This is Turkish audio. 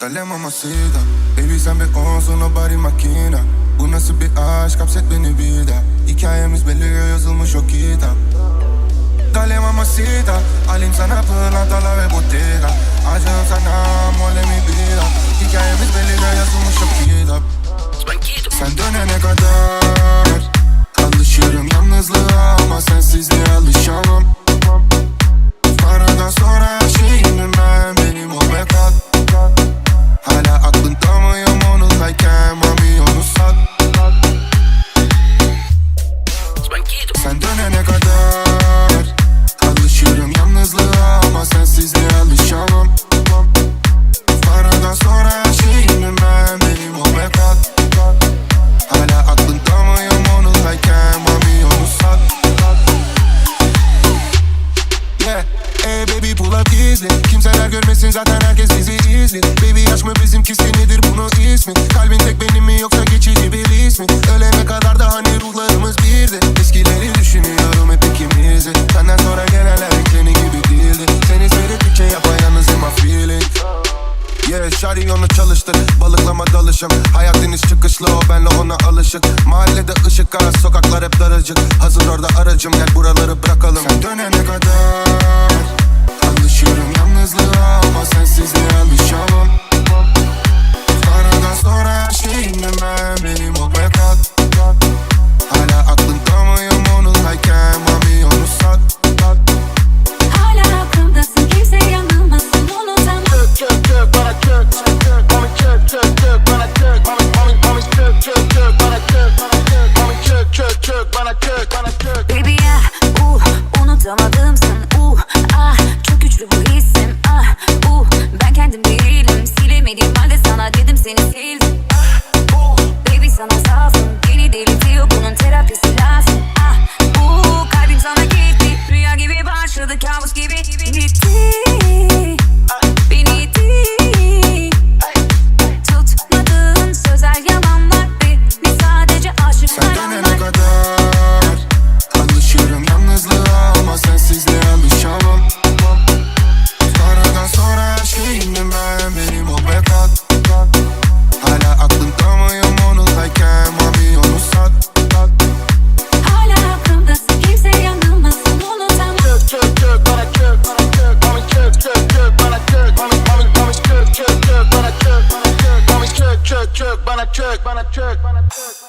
Dale mamacita Baby sen bir onsun o body makina Bu nasıl bir aşk hapset beni bir daha Hikayemiz belli yazılmış o kitap Dale mamacita Alayım sana pırlantalar ve bottega Acım sana mole sensizliğe alışamam. Paradan sonra her şeyim ben benim o mekan. Hala aklında mıyım onunlayken mami onu sat. Yeah, hey baby pull up gizli Kimseler görmesin zaten herkes bizi izli Baby yaş mı bizimkisi nedir bunun ismi? Kalbin tek benim mi yoksa geçici Yeah, şari onu çalıştır. Balıklama dalışım. Hayat çıkışlı o benle ona alışık. Mahallede ışık az sokaklar hep daracık. Hazır orada aracım gel buraları bırakalım. Sen dönene kadar truck, buy a truck, buy a truck, truck.